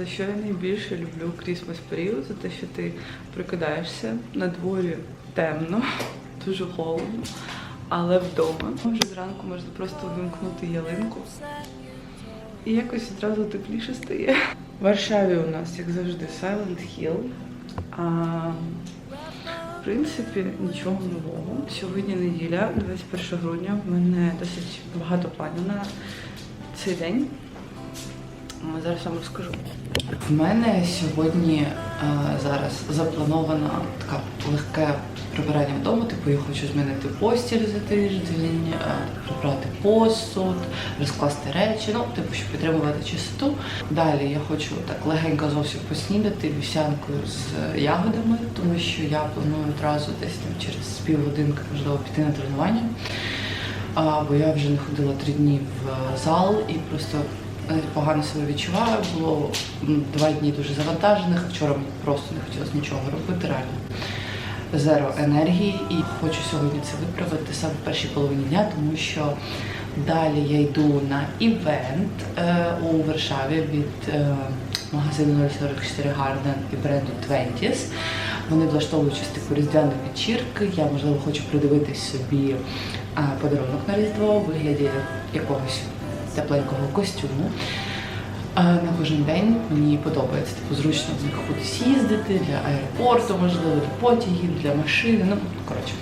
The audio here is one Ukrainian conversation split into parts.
за що я найбільше люблю крісмас період, це те, що ти прокидаєшся на дворі темно, дуже холодно, але вдома. Вже зранку можна просто вимкнути ялинку. І якось одразу тепліше стає. В Варшаві у нас, як завжди, Silent Hill. А, в принципі, нічого нового. Сьогодні неділя, 21 грудня. В мене досить багато планів на цей день. Зараз вам розкажу. В мене сьогодні е, зараз запланована така легке прибирання вдома. Типу я хочу змінити постіль за тиждень, е, прибрати посуд, розкласти речі. Ну, типу, щоб підтримувати чистоту. Далі я хочу так легенько зовсім поснідати вівсянкою з ягодами, тому що я планую одразу десь там через півгодинки, можливо, піти на тренування. А, бо я вже не ходила три дні в е, зал і просто погано себе відчуваю. Було два дні дуже завантажених. Вчора просто не хотілося нічого робити, реально. Зеро енергії і хочу сьогодні це виправити саме в першій половині дня, тому що далі я йду на івент е, у Варшаві від е, магазину 044 Garden і бренду Twenties. Вони влаштовують щось типу різдвяної вечірки. Я можливо хочу придивитись собі подарунок на різдво у вигляді якогось тепленького костюму. А, На кожен день мені подобається типу зручно в них кудись їздити для аеропорту, можливо, для потягів, для машини. Ну коротше,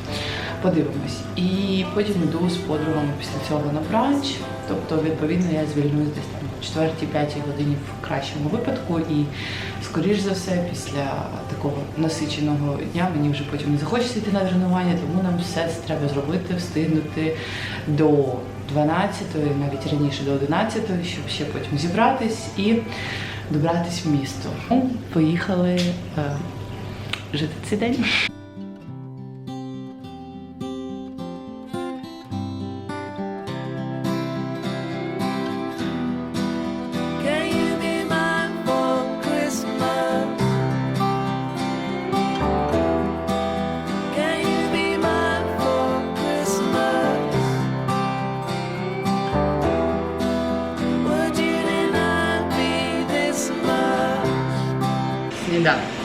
подивимось. І потім йду з подругами після цього на бранч. Тобто, відповідно, я звільнюсь десь там в четвертій, п'ятій годині в кращому випадку. І скоріш за все, після такого насиченого дня мені вже потім не захочеться йти на тренування, тому нам все це треба зробити, встигнути до 12, навіть раніше до 11, щоб ще потім зібратись і добратись в місто. Поїхали е, жити цей день. 감사합니다.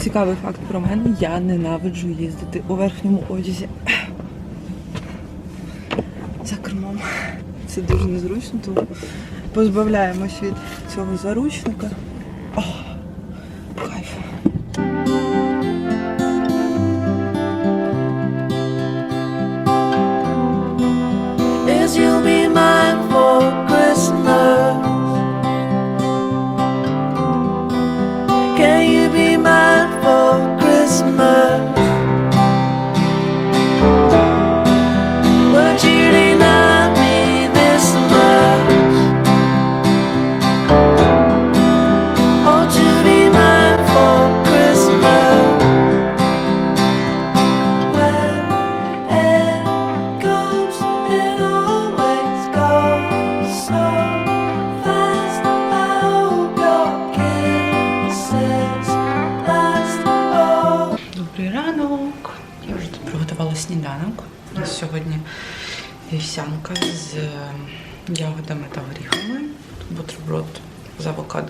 Цікавий факт про мене. Я ненавиджу їздити у верхньому одязі. За кермом. Це дуже незручно, тому позбавляємось від цього заручника. Can you be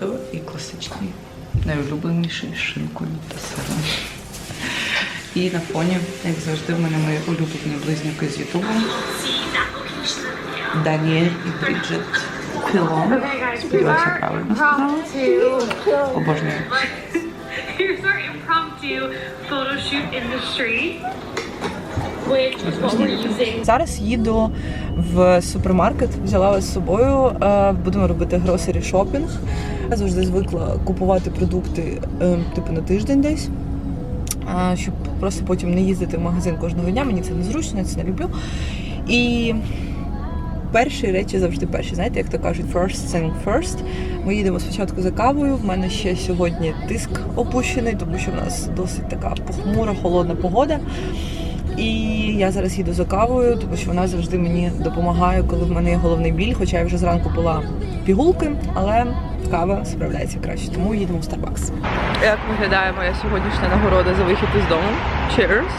з авокадо і класичний, найулюбленіший з шинкою та сиром. І на фоні, як завжди, в мене мої улюблені близнюки з Ютубу. Даніель і Бріджит Пілон. Сподіваюся, правильно сказала. Обожнюю. Here's our impromptu photo shoot in the street, Зараз їду в супермаркет, взяла вас з собою. е, Будемо робити гросері шопінг. Я завжди звикла купувати продукти е, типу на тиждень десь. е, Щоб просто потім не їздити в магазин кожного дня. Мені це незручно, я це не люблю. І перші речі завжди перші. Знаєте, як то кажуть, first thing first. Ми їдемо спочатку за кавою. В мене ще сьогодні тиск опущений, тому що в нас досить така похмура, холодна погода. І я зараз їду за кавою, тому що вона завжди мені допомагає, коли в мене є головний біль. Хоча я вже зранку пила пігулки, але кава справляється краще. Тому їдемо в Starbucks. Як виглядає моя сьогоднішня нагорода за вихід із дому? Cheers!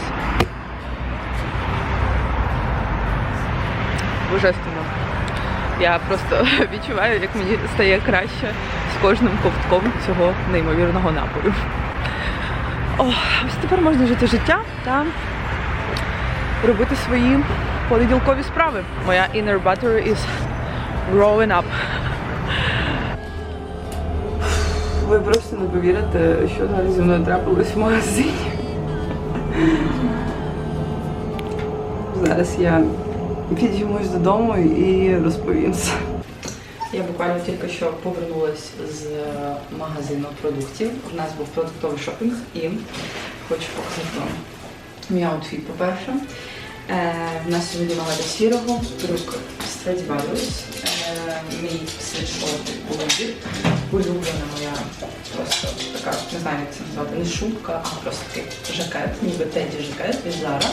Божественно. Я просто відчуваю, як мені стає краще з кожним ковтком цього неймовірного напою. О, ось тепер можна жити життя та робити свої понеділкові справи. Моя inner battery is growing up. Ви просто не повірите, що далі зі мною трапилось в магазині. Зараз я підіймусь додому і розповім все. Я буквально тільки що повернулася з магазину продуктів. У нас був продуктовий шопінг і хочу показати вам мій аутфіт, по-перше. Е, в нас сьогодні нагода сірого, рук Stradivarius, е, мій світшот Луді, улюблена моя просто така, не знаю як це назвати, не шубка, а просто такий жакет, ніби теді жакет від Zara,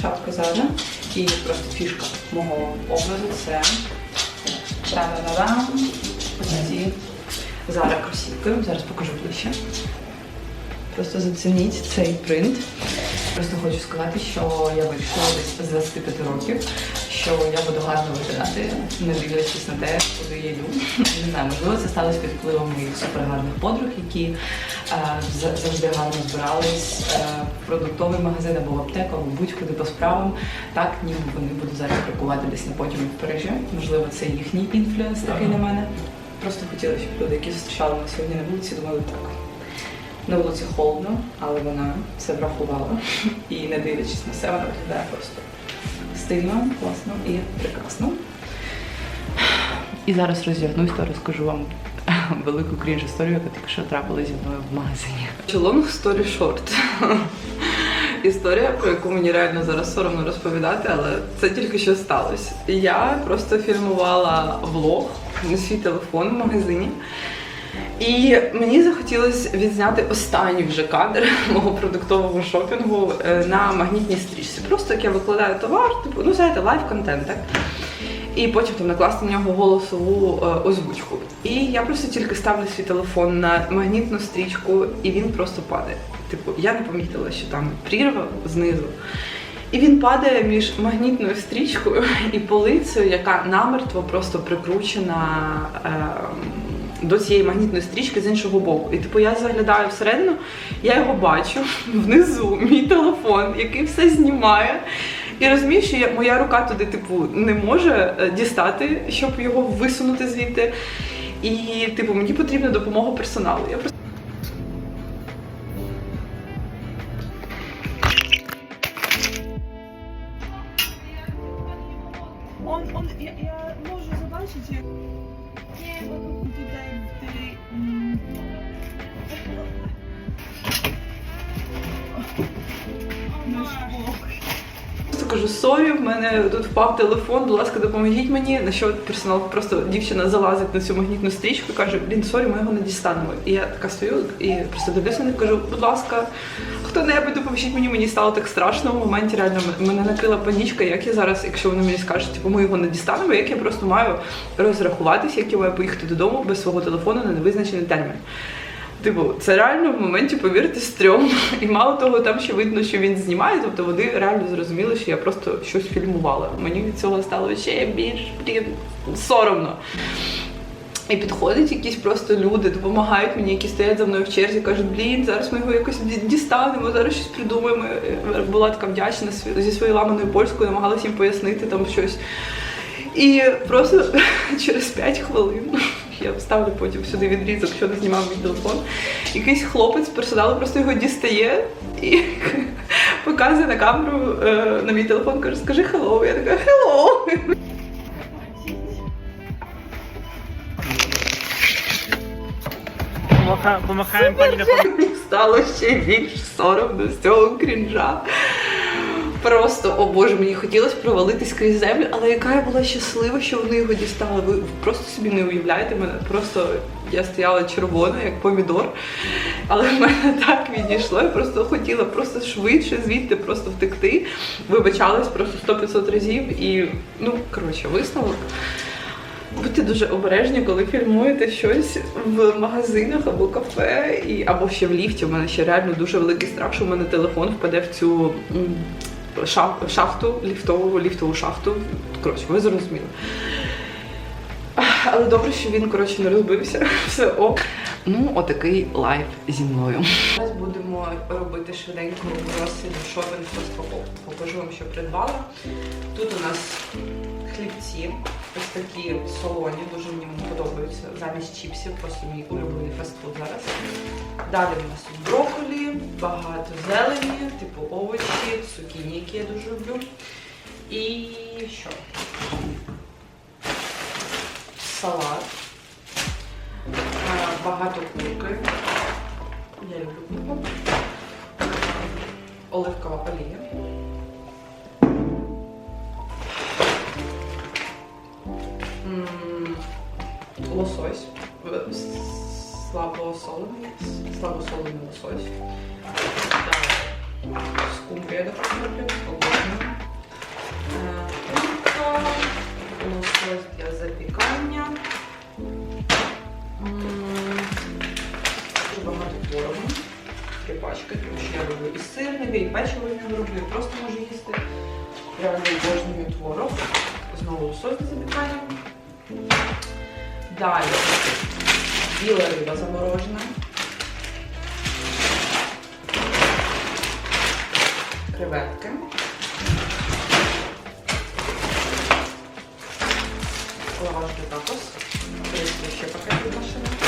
шапка Zara. І просто фішка мого образу це Та-да-да-дам. Ці Zara кросівки. Зараз покажу ближче. Просто зацініть цей принт. Просто хочу сказати, що я вирішила десь з 25 років, що я буду гарно виглядати, не дивлячись на те, куди я йду. Не знаю, можливо, це сталося під впливом моїх супергарних подруг, які е, завжди гарно збирались е, в продуктовий магазин або в аптеку, або будь-куди по справам. Так, ніби вони будуть зараз крокувати десь на потім в Парижі. Можливо, це їхній інфлюенс такий на мене. Просто хотіла, щоб люди, які зустрічали мене сьогодні на вулиці, думали так. На вулиці холодно, але вона це врахувала. І не дивлячись на все, вона виглядає просто стильно, класно і прекрасно. І зараз розвернусь та розкажу вам велику крінж історію, яка тільки що трапила зі мною в магазині. Long story short. Історія, про яку мені реально зараз соромно розповідати, але це тільки що сталося. Я просто фільмувала влог на свій телефон в магазині. І мені захотілося відзняти останній вже кадр мого продуктового шопінгу е, на магнітній стрічці. Просто як я викладаю товар, типу, ну знаєте, лайв-контент, так? І потім там накласти на нього голосову е, озвучку. І я просто тільки ставлю свій телефон на магнітну стрічку, і він просто падає. Типу, я не помітила, що там прірва знизу. І він падає між магнітною стрічкою і полицею, яка намертво просто прикручена ем, до цієї магнітної стрічки з іншого боку. І типу я заглядаю всередину, я його бачу внизу, мій телефон, який все знімає. І розумію, що я, моя рука туди, типу, не може е, дістати, щоб його висунути звідти. І, типу, мені потрібна допомога персоналу. Я просто Он, он, я, я можу побачити, як tutaj w Наш mm, Просто кажу, сорі, в мене тут впав телефон, будь ласка, допоможіть мені. На що персонал просто дівчина залазить на цю магнітну стрічку і каже, блін, сорі, ми його не дістанемо. І я така стою і просто дивлюся на кажу, будь ласка, хто-небудь допоможіть мені, мені стало так страшно в моменті. Реально мене накрила панічка, як я зараз, якщо вони мені скажуть, типу, ми його не дістанемо, як я просто маю розрахуватися, як я маю поїхати додому без свого телефону на невизначений термін. Типу, це реально в моменті, повірте, стрьомно. І мало того, там ще видно, що він знімає, тобто вони реально зрозуміли, що я просто щось фільмувала. Мені від цього стало ще більш блін, соромно. І підходять якісь просто люди, допомагають мені, які стоять за мною в черзі, кажуть, блін, зараз ми його якось дістанемо, зараз щось придумаємо. Я Була така вдячна зі своєю ламаною польською, намагалася їм пояснити там щось. І просто через 5 хвилин я вставлю потім сюди відрізок, що не знімав мій телефон. Якийсь хлопець з персоналу просто його дістає і показує на камеру е, на мій телефон, каже, скажи hello. Я така hello. Помаха- Помахаємо пані стало ще більш соромно з цього крінжа. Просто, о Боже, мені хотілося провалитись крізь землю, але яка я була щаслива, що вони його дістали. Ви просто собі не уявляєте мене. Просто я стояла червона, як помідор. Але в мене так відійшло. Я просто хотіла просто швидше звідти просто втекти. Вибачалась просто 100-500 разів. І, ну, коротше, висновок. Будьте дуже обережні, коли фільмуєте щось в магазинах або кафе, і, або ще в ліфті. У мене ще реально дуже великий страх, що в мене телефон впаде в цю шахту, ліфтову, ліфтову шахту. Коротше, ви зрозуміли. Але добре, що він коротше не розбився. Все ок. Ну, отакий лайф зі мною. Зараз будемо робити швиденько розсіл шопінг розпаковку. Покажу вам, що придбала. Тут у нас хлібці, ось такі солоні, дуже мені подобаються. Замість чіпсів, просто мій улюблений фастфуд зараз. Далі у нас брокколі, багато зелені, типу овочі, цукіні, які я дуже люблю. І що? Салат. Багато курки. Я люблю курку. Оливкова олія. Лосось. Слабосолений. Слабосолений лосось. Далі. Скумбрія, обожнюю. Е, Курка. Лосось для запікання. Дуже багато творогу. Три пачки, тому що я роблю і сирники, і печиво з нього роблю, просто можу їсти. Реально обожнюю творог. Знову лосось для запікання. Далі біла риба заморожена. Креветки. Лаваш для такос. Три ще пакети машини.